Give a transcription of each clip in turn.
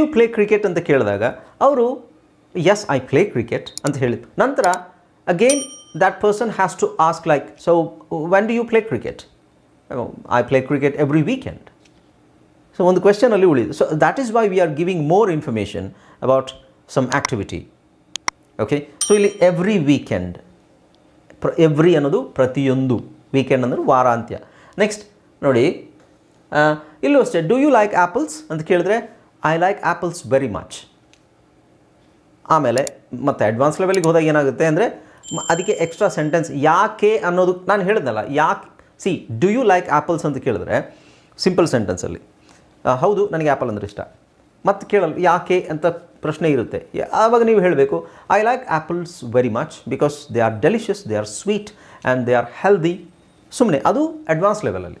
You play cricket ಅಂತ ಕೇಳಿದಾಗ ಅವರು ಎಸ್ ಐ ಪ್ಲೇ ಕ್ರಿಕೆಟ್ ಅಂತ ಹೇಳಿದ್ರು ನಂತರ again that person has to ask like so when do you play cricket I play cricket every weekend so ಒಂದು ಕ್ವೆಶನಲ್ಲಿ ಉಳಿದು so that is why we are giving more information about some activity okay so ಇಲ್ಲಿ every weekend ಪ್ರ every ಅನ್ನೋದು ಪ್ರತಿಯೊಂದು. Weekend ಅಂದರೆ ವಾರಾಂತ್ಯ. Next ನೋಡಿ ಇಲ್ಲೂ ಅಷ್ಟೇ. ಡೂ ಯು ಲೈಕ್ ಆ್ಯಪಲ್ಸ್ ಅಂತ ಕೇಳಿದ್ರೆ I like apples very much ಆಮೇಲೆ ಮತ್ತೆ ಅಡ್ವಾನ್ಸ್ ಲೆವೆಲಿಗೆ ಹೋದಾಗ ಏನಾಗುತ್ತೆ ಅಂದರೆ ಅದಕ್ಕೆ ಎಕ್ಸ್ಟ್ರಾ ಸೆಂಟೆನ್ಸ್ ಯಾಕೆ ಅನ್ನೋದು ನಾನು ಹೇಳಿದ್ನಲ್ಲ, ಯಾಕೆ see do you like apples ಅಂತ ಕೇಳಿದ್ರೆ ಸಿಂಪಲ್ ಸೆಂಟೆನ್ಸಲ್ಲಿ ಹೌದು, ನನಗೆ ಆ್ಯಪಲ್ ಅಂದರೆ ಇಷ್ಟ. ಮತ್ತು ಕೇಳಲ್ಲ, ಯಾಕೆ ಅಂತ ಪ್ರಶ್ನೆ ಇರುತ್ತೆ. ಆವಾಗ ನೀವು ಹೇಳಬೇಕು I like apples very much because they are delicious they are sweet and they are healthy ಸುಮ್ಮನೆ ಅದು ಅಡ್ವಾನ್ಸ್ ಲೆವೆಲಲ್ಲಿ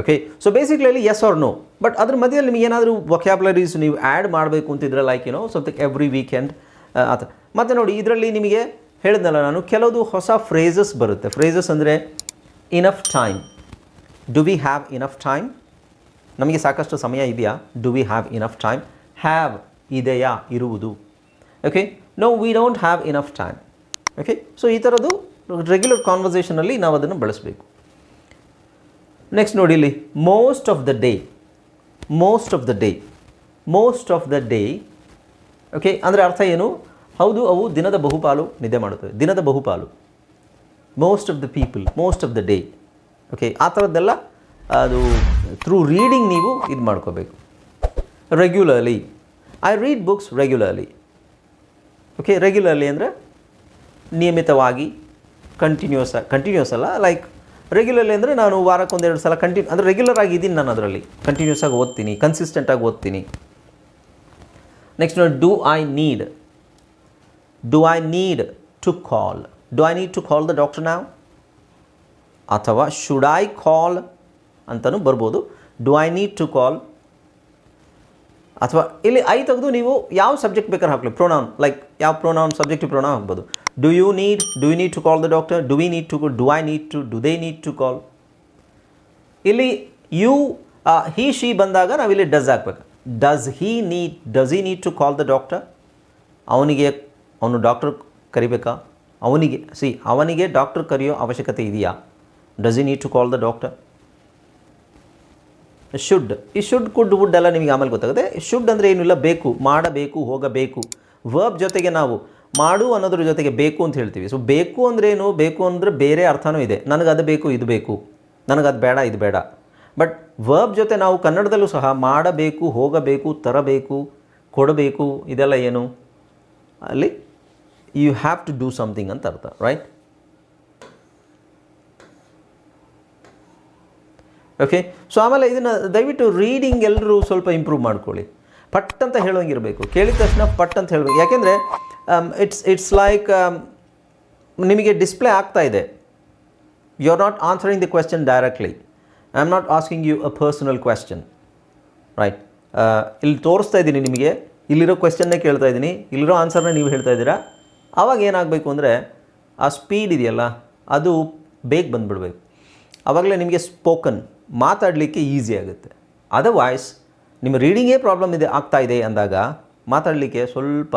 okay so basically yes or no but ಅದ್ರ ಮಧ್ಯದಲ್ಲಿ ನಿಮಗೆ ಏನಾದರೂ ವೊಕ್ಯಾಬ್ಲರೀಸ್ ನೀವು ಆ್ಯಡ್ ಮಾಡಬೇಕು ಅಂತಿದ್ರೆ ಲೈಕ್ ಏನೋ ಸಮಥಿಂಗ್ ಎವ್ರಿ ವೀಕೆಂಡ್ ಆ ಥರ ಮತ್ತು ನೋಡಿ, ಇದರಲ್ಲಿ ನಿಮಗೆ ಹೇಳಿದ್ನಲ್ಲ ನಾನು ಕೆಲವು ಹೊಸ ಫ್ರೇಸಸ್ ಬರುತ್ತೆ. ಫ್ರೇಸಸ್ ಅಂದರೆ enough time do we have enough time ನಮಗೆ ಸಾಕಷ್ಟು ಸಮಯ ಇದೆಯಾ? Do we have enough time have ಇದೆಯಾ? ಇರುವುದು. Okay no we don't have enough time okay so ಈ ಥರದ್ದು ರೆಗ್ಯುಲರ್ ಕಾನ್ವರ್ಸೇಷನಲ್ಲಿ ನಾವು ಅದನ್ನು ಬಳಸಬೇಕು. ನೆಕ್ಸ್ಟ್ ನೋಡಿ ಇಲ್ಲಿ most of the day most of the day most of the day okay ಅಂದರೆ ಅರ್ಥ ಏನು? ಹೌದು, ಅವು ದಿನದ ಬಹುಪಾಲು ನಿದ್ದೆ ಮಾಡುತ್ತವೆ. ದಿನದ ಬಹುಪಾಲು. Most of the people most of the day okay ಆ ಥರದ್ದೆಲ್ಲ, ಅದು ಥ್ರೂ ರೀಡಿಂಗ್ ನೀವು ಇದು ಮಾಡ್ಕೋಬೇಕು. Regularly I read books regularly okay regularly ಅಂದರೆ ನಿಯಮಿತವಾಗಿ ಕಂಟಿನ್ಯೂಸ್ ಕಂಟಿನ್ಯೂಸ್ ಅಲ್ಲ ಲೈಕ್ ರೆಗ್ಯುಲರ್ಲಿ ಅಂದರೆ ನಾನು ವಾರಕ್ಕೆ ಒಂದೆರಡು ಸಲ ಕಂಟಿನ್ಯೂ ಅಂದರೆ ರೆಗ್ಯುಲರ್ ಆಗಿ ಇದ್ದೀನಿ ನಾನು ಅದರಲ್ಲಿ. ಕಂಟಿನ್ಯೂಸ್ ಆಗಿ ಓದ್ತೀನಿ ಕನ್ಸಿಸ್ಟೆಂಟ್ ಆಗಿ ಓದ್ತೀನಿ. ನೆಕ್ಸ್ಟ್ ನೋಡಿ do I need do I need to call do I need to call the doctor ನಾವು ಅಥವಾ ಶುಡ್ ಐ ಕಾಲ್ ಅಂತಲೂ ಬರ್ಬೋದು. Do I need to call ಅಥವಾ ಇಲ್ಲಿ ಐ ತೆಗೆದು ನೀವು ಯಾವ ಸಬ್ಜೆಕ್ಟ್ ಬೇಕಾದ್ರೆ ಹಾಕಲಿ ಪ್ರೊನೌನ್ ಲೈಕ್ ಯಾವ ಪ್ರೊನೌನ್ ಸಬ್ಜೆಕ್ಟಿವ್ ಪ್ರೊನೌನ್ ಹಾಕ್ಬೋದು. Do you need do you need to call the doctor do we need to Do I need to do they need to call ಇಲ್ಲಿ ಯು ಹಿ ಶಿ ಬಂದಾಗ ನಾವಿಲ್ಲಿ does ಹಾಕ್ಬೇಕು. Does he need does he need to call the doctor ಅವನಿಗೆ, ಅವನು doctor ಕರಿಬೇಕಾ? ಅವನಿಗೆ C ಅವನಿಗೆ doctor ಕರೆಯೋ ಅವಶ್ಯಕತೆ ಇದೆಯಾ? Does he need to call the doctor should ಈ ಶುಡ್ ಕುಡ್ ವುಡ್ ಎಲ್ಲ ನಿಮಗೆ ಆಮೇಲೆ ಗೊತ್ತಾಗುತ್ತೆ. ಶುಡ್ ಅಂದರೆ ಏನಿಲ್ಲ, ಬೇಕು, ಮಾಡಬೇಕು, ಹೋಗಬೇಕು. ವರ್ಬ್ ಜೊತೆಗೆ ನಾವು ಮಾಡು ಅನ್ನೋದ್ರ ಜೊತೆಗೆ ಬೇಕು ಅಂತ ಹೇಳ್ತೀವಿ. ಸೊ ಬೇಕು ಅಂದ್ರೆ ಏನು? ಬೇಕು ಅಂದರೆ ಬೇರೆ ಅರ್ಥನೂ ಇದೆ. ನನಗೆ ಅದು ಬೇಕು, ಇದು ಬೇಕು. ನನಗದು ಬೇಡ, ಇದು ಬೇಡ. ಬಟ್ ವರ್ಬ್ ಜೊತೆ ನಾವು ಕನ್ನಡದಲ್ಲೂ ಸಹ ಮಾಡಬೇಕು, ಹೋಗಬೇಕು, ತರಬೇಕು, ಕೊಡಬೇಕು, ಇದೆಲ್ಲ ಏನು? ಅಲ್ಲಿ you have to do something ಅಂತ ಅರ್ಥ ರೈಟ್ ಓಕೆ ಸೊ ಆಮೇಲೆ ಇದನ್ನು ದಯವಿಟ್ಟು ರೀಡಿಂಗ್ ಎಲ್ಲರೂ ಸ್ವಲ್ಪ ಇಂಪ್ರೂವ್ ಮಾಡ್ಕೊಳ್ಳಿ. ಪಟ್ ಅಂತ ಹೇಳೋಂಗಿರಬೇಕು ಕೇಳಿದ ತಕ್ಷಣ ಪಟ್ ಅಂತ ಹೇಳಬೇಕು. ಯಾಕೆಂದರೆ ಇಟ್ಸ್ ಇಟ್ಸ್ ಲೈಕ್ ನಿಮಗೆ ಡಿಸ್ಪ್ಲೇ ಆಗ್ತಾ ಇದೆ. You are not answering the question directly I am not asking you a personal question right ಇಲ್ಲಿ ತೋರಿಸ್ತಾ ಇದ್ದೀನಿ ನಿಮಗೆ. ಇಲ್ಲಿರೋ ಕ್ವೆಶನ್ನೇ ಕೇಳ್ತಾ ಇದ್ದೀನಿ. ಇಲ್ಲಿರೋ ಆನ್ಸರ್ನ ನೀವು ಹೇಳ್ತಾ ಇದ್ದೀರಾ? ಆವಾಗ ಏನಾಗಬೇಕು ಅಂದರೆ, ಆ ಸ್ಪೀಡ್ ಇದೆಯಲ್ಲ, ಅದು ಬೇಗ ಬಂದುಬಿಡ್ಬೇಕು. ಆವಾಗಲೇ ನಿಮಗೆ ಸ್ಪೋಕನ್ ಮಾತಾಡಲಿಕ್ಕೆ ಈಸಿ ಆಗುತ್ತೆ. ಅದರ್ವೈಸ್ ನಿಮ್ಮ ರೀಡಿಂಗೇ ಪ್ರಾಬ್ಲಮ್ ಇದೆ, ಆಗ್ತಾ ಇದೆ ಅಂದಾಗ ಮಾತಾಡಲಿಕ್ಕೆ ಸ್ವಲ್ಪ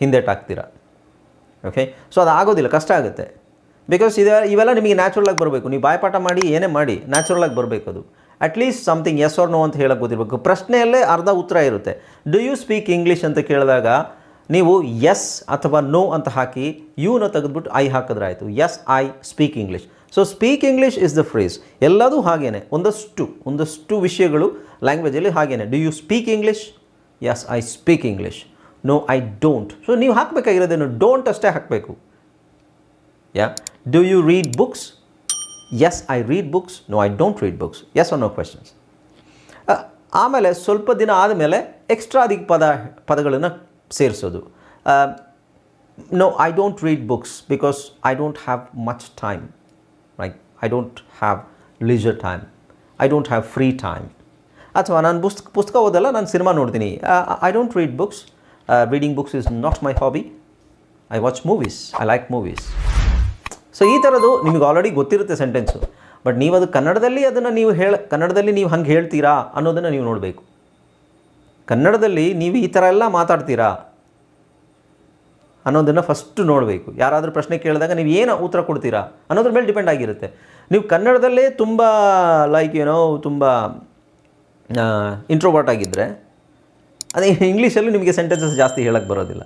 ಹಿಂದೆಟಾಗ್ತೀರ? ಓಕೆ ಸೊ ಅದು ಆಗೋದಿಲ್ಲ ಕಷ್ಟ ಆಗುತ್ತೆ. ಬಿಕಾಸ್ ಇದೆ, ಇವೆಲ್ಲ ನಿಮಗೆ ನ್ಯಾಚುರಲಾಗಿ ಬರಬೇಕು. ನೀವು ಬಾಯಪಾಠ ಮಾಡಿ, ಏನೇ ಮಾಡಿ ನ್ಯಾಚುರಲಾಗಿ ಬರಬೇಕು ಅದು. At least something yes or no ಅಂತ ಹೇಳಕ್ಕೆ ಗೊತ್ತಿರಬೇಕು. ಪ್ರಶ್ನೆಯಲ್ಲೇ ಅರ್ಧ ಉತ್ತರ ಇರುತ್ತೆ. ಡು ಯು ಸ್ಪೀಕ್ ಇಂಗ್ಲೀಷ್ ಅಂತ ಕೇಳಿದಾಗ ನೀವು ಎಸ್ ಅಥವಾ ನೋ ಅಂತ ಹಾಕಿ ಯುನ ತೆಗೆದ್ಬಿಟ್ಟು ಐ ಹಾಕಿದ್ರೆ ಆಯಿತು. Yes I speak English so speak English is the phrase ಎಲ್ಲದೂ ಹಾಗೇನೆ. ಒಂದಷ್ಟು ಒಂದಷ್ಟು ವಿಷಯಗಳು ಲ್ಯಾಂಗ್ವೇಜಲ್ಲಿ ಹಾಗೇನೆ. Do you speak English yes I speak English no I don't so ನೀವು ಹಾಕಬೇಕಾಗಿರೋದೇನು? ಡೋಂಟ್ ಅಷ್ಟೇ ಹಾಕಬೇಕು. Yeah do you read books yes I read books no I don't read books yes or no questions ಆಮೇಲೆ ಸ್ವಲ್ಪ ದಿನ ಆದಮೇಲೆ extra ಅದಕ್ಕೆ ಪದ, ಪದಗಳನ್ನು ಸೇರಿಸೋದು. No I don't read books because I don't have much time right I don't have leisure time I don't have free time ಅಥವಾ ನಾನು ಪುಸ್ತಕ ಪುಸ್ತಕ ಓದಲ್ಲ, ನಾನು ಸಿನಿಮಾ ನೋಡ್ತೀನಿ. I don't read books reading books is not my hobby I watch movies I like movies so ಈ ಥರದ್ದು ನಿಮಗೆ ಆಲ್ರೆಡಿ ಗೊತ್ತಿರುತ್ತೆ ಸೆಂಟೆನ್ಸು ಬಟ್ ನೀವು ಅದು ಕನ್ನಡದಲ್ಲಿ ಅದನ್ನು ನೀವು ಹೇಳ, ಕನ್ನಡದಲ್ಲಿ ನೀವು ಹಂಗೆ ಹೇಳ್ತೀರಾ ಅನ್ನೋದನ್ನು ನೀವು ನೋಡಬೇಕು. ಕನ್ನಡದಲ್ಲಿ ನೀವು ಈ ಥರ ಎಲ್ಲ ಮಾತಾಡ್ತೀರಾ? ಅನ್ನೋದನ್ನು ಫಸ್ಟು ನೋಡಬೇಕು. ಯಾರಾದರೂ ಪ್ರಶ್ನೆ ಕೇಳಿದಾಗ ನೀವು ಏನು ಉತ್ತರ ಕೊಡ್ತೀರಾ? ಅನ್ನೋದ್ರ ಮೇಲೆ ಡಿಪೆಂಡ್ ಆಗಿರುತ್ತೆ. ನೀವು ಕನ್ನಡದಲ್ಲೇ ತುಂಬ ಲೈಕ್ ಏನೋ ತುಂಬ ಇಂಟ್ರೋವರ್ಟ್ ಆಗಿದ್ದರೆ ಅದೇ ಇಂಗ್ಲೀಷಲ್ಲಿ ನಿಮಗೆ ಸೆಂಟೆನ್ಸಸ್ ಜಾಸ್ತಿ ಹೇಳಕ್ಕೆ ಬರೋದಿಲ್ಲ.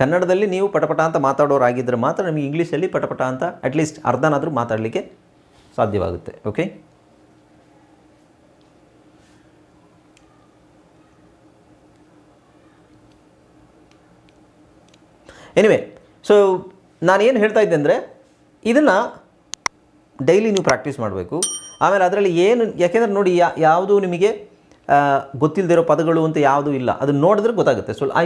ಕನ್ನಡದಲ್ಲಿ ನೀವು ಪಟಪಟ ಅಂತ ಮಾತಾಡೋರಾಗಿದ್ದರೆ ಮಾತ್ರ ನಿಮಗೆ ಇಂಗ್ಲೀಷಲ್ಲಿ ಪಟಪಟ ಅಂತ ಅಟ್ಲೀಸ್ಟ್ ಅರ್ಧನಾದರೂ ಮಾತಾಡಲಿಕ್ಕೆ ಸಾಧ್ಯವಾಗುತ್ತೆ. ಓಕೆ ಎನಿವೆ ಸೊ ನಾನೇನು ಹೇಳ್ತಾ ಇದ್ದೆ ಅಂದರೆ ಇದನ್ನು ಡೈಲಿ ನೀವು ಪ್ರಾಕ್ಟೀಸ್ ಮಾಡಬೇಕು. ಆಮೇಲೆ ಅದರಲ್ಲಿ ಏನು, ಯಾಕೆಂದರೆ ನೋಡಿ, ಯಾ, ಯಾವುದು ನಿಮಗೆ ಗೊತ್ತಿಲ್ಲದಿರೋ ಪದಗಳು ಅಂತ ಯಾವುದೂ ಇಲ್ಲ. ಅದನ್ನು ನೋಡಿದ್ರೆ ಗೊತ್ತಾಗುತ್ತೆ. So I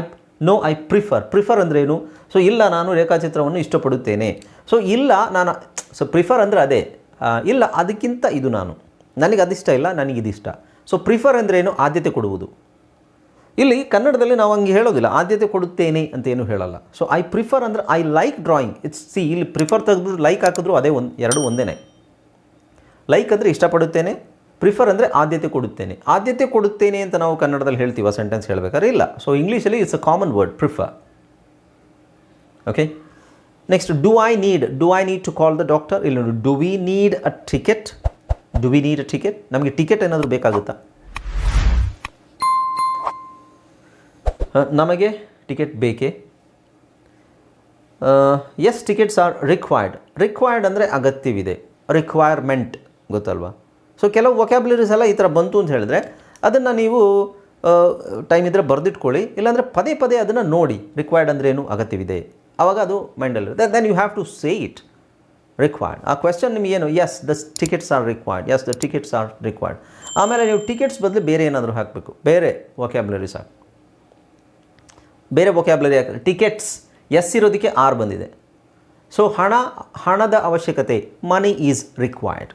know I prefer prefer ಅಂದರೆ ಏನು? ಸೊ ಇಲ್ಲ, ನಾನು ರೇಖಾಚಿತ್ರವನ್ನು ಇಷ್ಟಪಡುತ್ತೇನೆ. ಸೊ ಇಲ್ಲ, ನಾನು ಸೊ ಪ್ರಿಫರ್ ಅಂದರೆ ಅದೇ. ಇಲ್ಲ, ಅದಕ್ಕಿಂತ ಇದು ನಾನು. ನನಗೆ ಅದಿಷ್ಟ ಇಲ್ಲ ನನಗೆ ಇದಿಷ್ಟ ಸೊ ಪ್ರಿಫರ್ ಅಂದರೆ ಏನು? ಆದ್ಯತೆ ಕೊಡುವುದು. ಇಲ್ಲಿ ಕನ್ನಡದಲ್ಲಿ ನಾವು ಹಂಗೆ ಹೇಳೋದಿಲ್ಲ, ಆದ್ಯತೆ ಕೊಡುತ್ತೇನೆ ಅಂತ ಏನು ಹೇಳಲ್ಲ. ಸೊ ಐ ಪ್ರಿಫರ್ ಅಂದರೆ I like drawing it's see ಇಲ್ಲಿ ಪ್ರಿಫರ್ ತೆಗೆದ್ರು ಲೈಕ್ ಹಾಕಿದ್ರು ಅದೇ ಒಂದು, ಎರಡು ಒಂದೇ ಲೈಕ್ ಅಂದರೆ ಇಷ್ಟಪಡುತ್ತೇನೆ ಪ್ರಿಫರ್ ಅಂದರೆ ಆದ್ಯತೆ ಕೊಡುತ್ತೇನೆ. ಆದ್ಯತೆ ಕೊಡುತ್ತೇನೆ ಅಂತ ನಾವು ಕನ್ನಡದಲ್ಲಿ ಹೇಳ್ತೀವ ಸೆಂಟೆನ್ಸ್ ಹೇಳಬೇಕಾದ್ರೆ ಇಲ್ಲ. ಸೊ ಇಂಗ್ಲೀಷಲ್ಲಿ it's a common word prefer okay next do I need do I need to call the doctor ಇಲ್ಲಿ ನೋಡಿ do we need a ticket do we need a ticket ನಮಗೆ ಟಿಕೆಟ್ ಏನಾದರೂ ಬೇಕಾಗುತ್ತಾ? ನಮಗೆ ಟಿಕೆಟ್ ಬೇಕೇ? Yes tickets are required required ಅಂದರೆ ಅಗತ್ಯವಿದೆ. Requirement ಗೊತ್ತಲ್ವಾ? ಸೊ ಕೆಲವು ವೊಕ್ಯಾಬ್ಲರೀಸ್ ಎಲ್ಲ ಈ ಥರ ಬಂತು ಅಂತ ಹೇಳಿದ್ರೆ ಅದನ್ನು ನೀವು ಟೈಮ್ ಇದ್ದರೆ ಬರೆದಿಟ್ಕೊಳ್ಳಿ, ಇಲ್ಲಾಂದರೆ ಪದೇ ಪದೇ ಅದನ್ನು ನೋಡಿ. ರಿಕ್ವೈರ್ಡ್ ಅಂದರೆ ಏನು? ಅಗತ್ಯವಿದೆ. ಆವಾಗ ಅದು ಮೈಂಡಲ್ಲಿರುತ್ತೆ then you have to say it required ಆ ಕ್ವೆಶನ್ ಏನು? Yes the tickets are required yes the tickets are required ಆಮೇಲೆ ನೀವು ಟಿಕೆಟ್ಸ್ ಬದಲು ಬೇರೆ ಏನಾದರೂ ಹಾಕಬೇಕು. ಬೇರೆ ವೊಕ್ಯಾಬ್ಲರೀಸ್ ಹಾಕಿ ಬೇರೆ ವೊಕ್ಯಾಬ್ಲರಿ ಹಾಕಿದ್ರೆ ಟಿಕೆಟ್ಸ್ ಎಸ್ ಇರೋದಕ್ಕೆ ಆರ್ ಬಂದಿದೆ. ಸೊ ಹಣ, ಹಣದ ಅವಶ್ಯಕತೆ ಮನಿ ಈಸ್ ರಿಕ್ವೈರ್ಡ್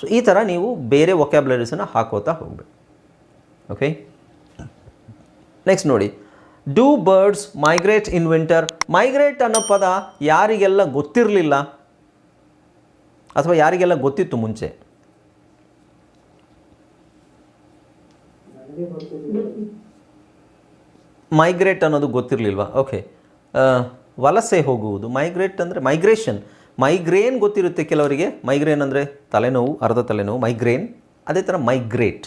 ಸೊ ಈ ಥರ ನೀವು ಬೇರೆ ವೊಕ್ಯಾಬ್ಲರೀಸನ್ನು ಹಾಕೋತಾ ಹೋಗಬೇಕು. ಓಕೆ ನೆಕ್ಸ್ಟ್ ನೋಡಿ. Do birds migrate in winter migrate ಅನ್ನೋ ಪದ ಯಾರಿಗೆಲ್ಲ ಗೊತ್ತಿರಲಿಲ್ಲ? ಅಥವಾ ಯಾರಿಗೆಲ್ಲ ಗೊತ್ತಿತ್ತು ಮುಂಚೆ? ಮೈಗ್ರೇಟ್ ಅನ್ನೋದು ಗೊತ್ತಿರಲಿಲ್ವಾ? ಓಕೆ ವಲಸೆ ಹೋಗುವುದು ಮೈಗ್ರೇಟ್ ಅಂದರೆ ಮೈಗ್ರೇಷನ್ ಮೈಗ್ರೇನ್ ಗೊತ್ತಿರುತ್ತೆ ಕೆಲವರಿಗೆ. ಮೈಗ್ರೇನ್ ಅಂದರೆ ತಲೆನೋವು, ಅರ್ಧ ತಲೆನೋವು ಮೈಗ್ರೇನ್ ಅದೇ ಥರ ಮೈಗ್ರೇಟ್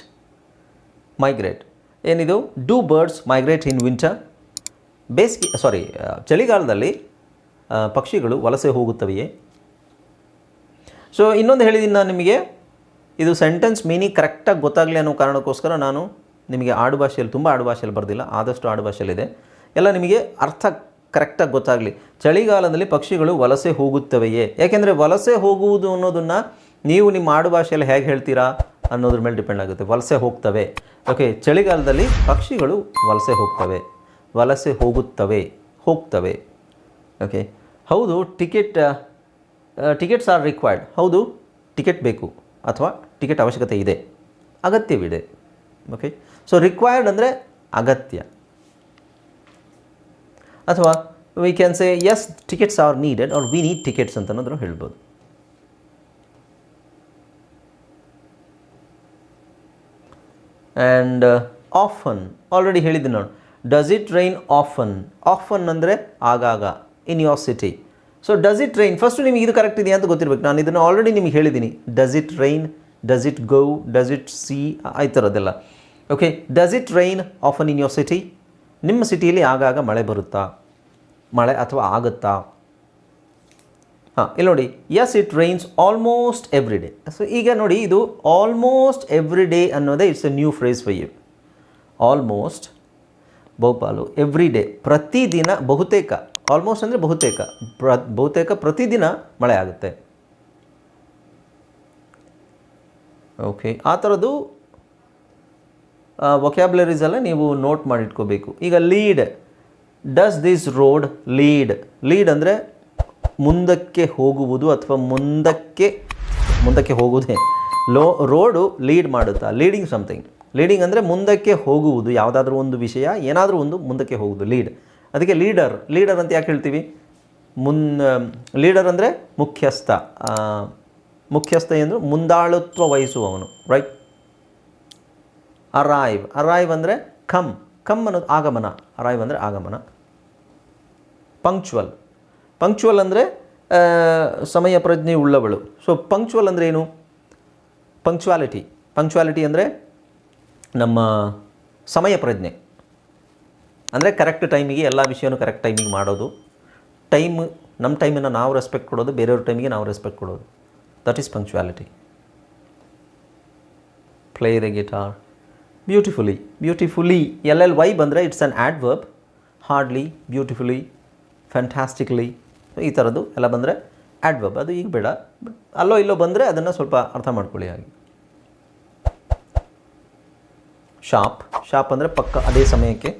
ಮೈಗ್ರೇಟ್ ಏನಿದು? Do birds migrate in winter ಬೇಸಿಗೆ ಸಾರಿ ಚಳಿಗಾಲದಲ್ಲಿ ಪಕ್ಷಿಗಳು ವಲಸೆ ಹೋಗುತ್ತವೆಯೇ? ಸೊ ಇನ್ನೊಂದು ಹೇಳಿದ್ದೀನಿ ನಾನು ನಿಮಗೆ. ಇದು ಸೆಂಟೆನ್ಸ್ ಮೀನಿಂಗ್ ಕರೆಕ್ಟಾಗಿ ಗೊತ್ತಾಗಲಿ ಅನ್ನೋ ಕಾರಣಕ್ಕೋಸ್ಕರ ನಾನು ನಿಮಗೆ ಆಡು ಭಾಷೆಯಲ್ಲಿ ತುಂಬ ಆಡು ಭಾಷೆಯಲ್ಲಿ ಬರೆದಿಲ್ಲ, ಆದಷ್ಟು ಆಡು ಭಾಷೆಯಲ್ಲಿದೆ. ಎಲ್ಲ ನಿಮಗೆ ಅರ್ಥ ಕರೆಕ್ಟಾಗಿ ಗೊತ್ತಾಗಲಿ. ಚಳಿಗಾಲದಲ್ಲಿ ಪಕ್ಷಿಗಳು ವಲಸೆ ಹೋಗುತ್ತವೆಯೇ? ಯಾಕೆಂದರೆ ವಲಸೆ ಹೋಗುವುದು ಅನ್ನೋದನ್ನು ನೀವು ನಿಮ್ಮ ಆಡು ಭಾಷೆಯಲ್ಲಿ ಹೇಗೆ ಹೇಳ್ತೀರಾ ಅನ್ನೋದ್ರ ಮೇಲೆ ಡಿಪೆಂಡ್ ಆಗುತ್ತೆ. ವಲಸೆ ಹೋಗ್ತವೆ. ಓಕೆ ಚಳಿಗಾಲದಲ್ಲಿ ಪಕ್ಷಿಗಳು ವಲಸೆ ಹೋಗ್ತವೆ. ವಲಸೆ ಹೋಗುತ್ತವೆ. ಹೋಗ್ತವೆ. ಓಕೆ ಹೌದು, ಟಿಕೆಟ್ ಟಿಕೆಟ್ಸ್ ಆರ್ ರಿಕ್ವೈರ್ಡ್ ಹೌದು, ಟಿಕೆಟ್ ಬೇಕು ಅಥವಾ ಟಿಕೆಟ್ ಅವಶ್ಯಕತೆ ಇದೆ. ಅಗತ್ಯವಿದೆ. ಓಕೆ ಸೊ ರಿಕ್ವೈರ್ಡ್ ಅಂದರೆ ಅಗತ್ಯ. ಅಥವಾ we can say yes tickets are needed are we need tickets ಅಂತ ಹೇಳ್ಬೋದು. ಆ್ಯಂಡ್ ಆಫನ್ ಆಲ್ರೆಡಿ ಹೇಳಿದ್ದೆ ನಾನು. Does it rain often often ಅಂದರೆ ಆಗಾಗ in your city so does it rain first ನಿಮಗೆ ಇದು ಕರೆಕ್ಟ್ ಇದೆಯಾ ಅಂತ ಗೊತ್ತಿರಬೇಕು. ನಾನು ಇದನ್ನು ಆಲ್ರೆಡಿ ನಿಮಗೆ ಹೇಳಿದ್ದೀನಿ. Does it rain does it go does it see ಆ ಥರದ್ದೆಲ್ಲ okay does it rain often in your city ನಿಮ್ಮ ಸಿಟಿಯಲ್ಲಿ ಆಗಾಗ ಮಳೆ ಬರುತ್ತಾ? ಮಳೆ ಅಥವಾ ಆಗುತ್ತಾ? ಹಾಂ, ಇಲ್ಲಿ ನೋಡಿ. Yes it rains almost every day so ಈಗ ನೋಡಿ, ಇದು ಆಲ್ಮೋಸ್ಟ್ ಎವ್ರಿ ಡೇ ಅನ್ನೋದೇ it's a new phrase for you almost ಬಹುಪಾಲು ಎವ್ರಿ ಡೇ ಪ್ರತಿದಿನ ಬಹುತೇಕ ಆಲ್ಮೋಸ್ಟ್ ಅಂದರೆ ಬಹುತೇಕ. ಪ್ರ, ಬಹುತೇಕ ಪ್ರತಿದಿನ ಮಳೆ ಆಗುತ್ತೆ. ಓಕೆ ಆ ಥರದ್ದು ವೊಕ್ಯಾಬ್ಲರೀಸ್ ಎಲ್ಲ ನೀವು ನೋಟ್ ಮಾಡಿಟ್ಕೋಬೇಕು. ಈಗ lead does this road lead lead ಅಂದರೆ ಮುಂದಕ್ಕೆ ಹೋಗುವುದು ಅಥವಾ ಮುಂದಕ್ಕೆ ಮುಂದಕ್ಕೆ ಹೋಗುವುದೇ. ಲೋ ರೋಡು ಲೀಡ್ ಮಾಡುತ್ತಾ? ಲೀಡಿಂಗ್ ಸಮಥಿಂಗ್ ಲೀಡಿಂಗ್ ಅಂದರೆ ಮುಂದಕ್ಕೆ ಹೋಗುವುದು, ಯಾವುದಾದ್ರೂ ಒಂದು ವಿಷಯ, ಏನಾದರೂ ಒಂದು ಮುಂದಕ್ಕೆ ಹೋಗುವುದು ಲೀಡ್ ಅದಕ್ಕೆ ಲೀಡರ್ ಲೀಡರ್ ಅಂತ ಯಾಕೆ ಹೇಳ್ತೀವಿ? ಮುನ್ ಲೀಡರ್ ಅಂದರೆ ಮುಖ್ಯಸ್ಥ. ಮುಖ್ಯಸ್ಥ ಎಂದು ಮುಂದಾಳುತ್ವ ವಹಿಸುವವನು ರೈಟ್ ಅರೈವ್ ಅರೈವ್ ಅಂದರೆ ಕಮ್ ಕಮ್ ಅನ್ನೋದು ಆಗಮನ. ಅರೈವ್ ಅಂದರೆ ಆಗಮನ. ಪಂಕ್ಚುವಲ್ ಪಂಕ್ಚುವಲ್ ಅಂದರೆ ಸಮಯ ಪ್ರಜ್ಞೆ ಉಳ್ಳವಳು. ಸೊ ಪಂಕ್ಚುವಲ್ ಅಂದರೆ ಏನು? ಪಂಕ್ಚುವಾಲಿಟಿ ಪಂಕ್ಚುವಾಲಿಟಿ ಅಂದರೆ ನಮ್ಮ ಸಮಯ ಪ್ರಜ್ಞೆ. ಅಂದರೆ ಕರೆಕ್ಟ್ ಟೈಮಿಗೆ ಎಲ್ಲ ವಿಷಯನೂ ಕರೆಕ್ಟ್ ಟೈಮಿಗೆ ಮಾಡೋದು. ಟೈಮ್ ನಮ್ಮ ಟೈಮನ್ನು ನಾವು ರೆಸ್ಪೆಕ್ಟ್ ಕೊಡೋದು, ಬೇರೆಯವ್ರ ಟೈಮಿಗೆ ನಾವು ರೆಸ್ಪೆಕ್ಟ್ ಕೊಡೋದು. That is punctuality play the guitar beautifully beautifully L L Y ಬಂದರೆ it's an adverb hardly beautifully fantastically ಈ ಥರದ್ದು ಎಲ್ಲ ಬಂದರೆ ಆಡ್ವರ್ಬ್ ಅದು ಈಗ ಬೇಡ. ಬಟ್ ಅಲ್ಲೋ ಇಲ್ಲೋ ಬಂದರೆ ಅದನ್ನು ಸ್ವಲ್ಪ ಅರ್ಥ ಮಾಡ್ಕೊಳ್ಳಿ ಹಾಗೆ. ಶಾಪ್ ಶಾಪ್ ಅಂದರೆ ಪಕ್ಕ, ಅದೇ ಸಮಯಕ್ಕೆ.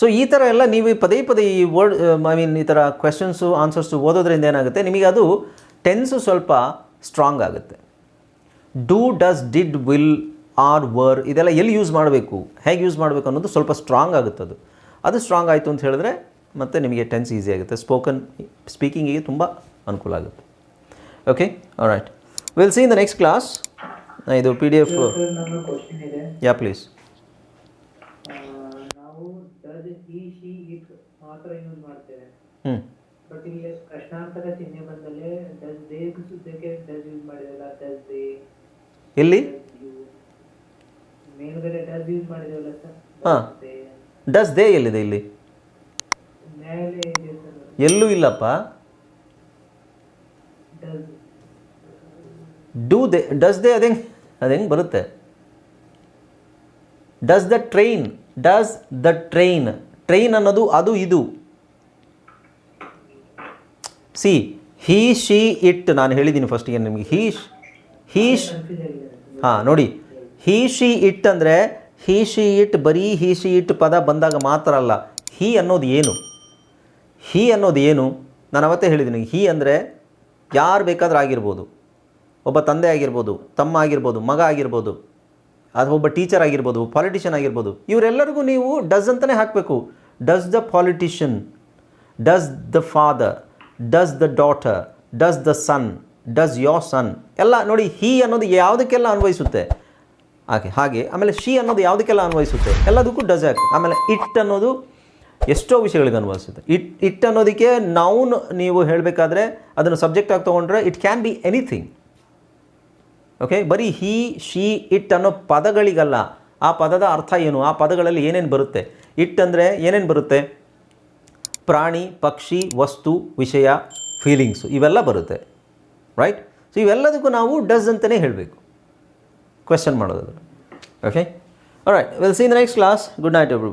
ಸೊ ಈ ಥರ ಎಲ್ಲ ನೀವು ಪದೇ ಪದೇ ಈ ವರ್ಡ್ ಐ ಮೀನ್ ಈ ಥರ ಕ್ವೆಶನ್ಸು ಆನ್ಸರ್ಸು ಓದೋದ್ರಿಂದ ಏನಾಗುತ್ತೆ? ನಿಮಗೆ ಅದು ಟೆನ್ಸು ಸ್ವಲ್ಪ ಸ್ಟ್ರಾಂಗ್ ಆಗುತ್ತೆ. Do does did will are were ಇದೆಲ್ಲ ಎಲ್ಲಿ ಯೂಸ್ ಮಾಡಬೇಕು? ಹೇಗೆ ಯೂಸ್ ಮಾಡಬೇಕು ಅನ್ನೋದು ಸ್ವಲ್ಪ ಸ್ಟ್ರಾಂಗ್ ಆಗುತ್ತೆ ಅದು. ಅದು ಸ್ಟ್ರಾಂಗ್ ಆಯಿತು ಅಂತ ಹೇಳಿದ್ರೆ ಮತ್ತೆ ನಿಮಗೆ ಟೆನ್ಸ್ ಈಸಿ ಆಗುತ್ತೆ. ಸ್ಪೋಕನ್ ಸ್ಪೀಕಿಂಗಿಗೆ ತುಂಬ ಅನುಕೂಲ ಆಗುತ್ತೆ. Okay right will see in the next class ಇದು P D F yeah please ಹ್ಞೂ ಚಿಹ್ನೆ ಬಂದಲ್ಲೇ ಡಸ್ ದೇ ಸುದ್ದಕ್ಕೆ ಡಸ್ ಯೂಸ್ ಮಾಡಿದಲ್ಲ? ಡಸ್ ದೇ ಎಲ್ಲಿ? ಹಾಂ. ಡಸ್ ದೇ ಎಲ್ಲಿದೆ ಇಲ್ಲಿ? ಎಲ್ಲೂ ಇಲ್ಲಪ್ಪ. ಡೂ ದೇ ಡಸ್ ದೇ ಅದೇ ಹೆಂಗೆ ಅದು ಬರುತ್ತೆ? Does the train does the train. Train ಅನ್ನೋದು ಅದು ಇದು. See he she it. ನಾನು ಹೇಳಿದ್ದೀನಿ ಫಸ್ಟಿಗೆ ನಿಮಗೆ. ಹೀ ಆಗಿದೆ ಹಾಂ, ನೋಡಿ. ಹೀ ಶಿ ಇಟ್ ಅಂದರೆ ಹೀ ಶಿ ಇಟ್ ಬರೀ ಹೀ ಶಿ ಇಟ್ ಪದ ಬಂದಾಗ ಮಾತ್ರ ಅಲ್ಲ. ಹೀ ಅನ್ನೋದು ಏನು? ಹೀ ಅನ್ನೋದು ಏನು? ನಾನು ಅವತ್ತೇ ಹೇಳಿದ್ದೀನಿ. ಹೀ ಅಂದರೆ ಯಾರು ಬೇಕಾದ್ರೂ ಆಗಿರ್ಬೋದು. ಒಬ್ಬ ತಂದೆ ಆಗಿರ್ಬೋದು, ತಮ್ಮ ಆಗಿರ್ಬೋದು, ಮಗ ಆಗಿರ್ಬೋದು, ಅಥವಾ ಒಬ್ಬ ಟೀಚರ್ ಆಗಿರ್ಬೋದು, ಪಾಲಿಟಿಷಿಯನ್ ಆಗಿರ್ಬೋದು. ಇವರೆಲ್ಲರಿಗೂ ನೀವು ಡಸ್ ಅಂತಲೇ ಹಾಕಬೇಕು. Does the politician, does the father, does the daughter, does the son. Does your son ಎಲ್ಲ ನೋಡಿ ಹಿ ಅನ್ನೋದು ಯಾವುದಕ್ಕೆಲ್ಲ ಅನ್ವಯಿಸುತ್ತೆ? ಹಾಗೆ ಹಾಗೆ, ಆಮೇಲೆ ಶಿ ಅನ್ನೋದು ಯಾವುದಕ್ಕೆಲ್ಲ ಅನ್ವಯಿಸುತ್ತೆ? ಎಲ್ಲದಕ್ಕೂ ಡಸ್ ಹಾಕಿ ಆಮೇಲೆ ಇಟ್ ಅನ್ನೋದು ಎಷ್ಟೋ ವಿಷಯಗಳಿಗೆ ಅನ್ವಯಿಸುತ್ತೆ. ಇಟ್ ಇಟ್ ಅನ್ನೋದಕ್ಕೆ ನೌನ್ ನೀವು ಹೇಳಬೇಕಾದ್ರೆ ಅದನ್ನು ಸಬ್ಜೆಕ್ಟ್ ಆಗಿ ತೊಗೊಂಡ್ರೆ it can be anything okay ಬರೀ ಹಿ ಶಿ ಇಟ್ ಅನ್ನೋ ಪದಗಳಿಗಲ್ಲ. ಆ ಪದದ ಅರ್ಥ ಏನು? ಆ ಪದಗಳಲ್ಲಿ ಏನೇನು ಬರುತ್ತೆ? ಇಟ್ ಅಂದರೆ ಏನೇನು ಬರುತ್ತೆ? ಪ್ರಾಣಿ, ಪಕ್ಷಿ, ವಸ್ತು, ವಿಷಯ ಫೀಲಿಂಗ್ಸು ಇವೆಲ್ಲ ಬರುತ್ತೆ. ರೈಟ್ ಸೊ ಇವೆಲ್ಲದಕ್ಕೂ ನಾವು ಡಸ್ ಅಂತಲೇ ಹೇಳಬೇಕು. ಕ್ವೆಶನ್ ಮಾಡೋದಾದ್ರೆ okay right will see in the next class good night every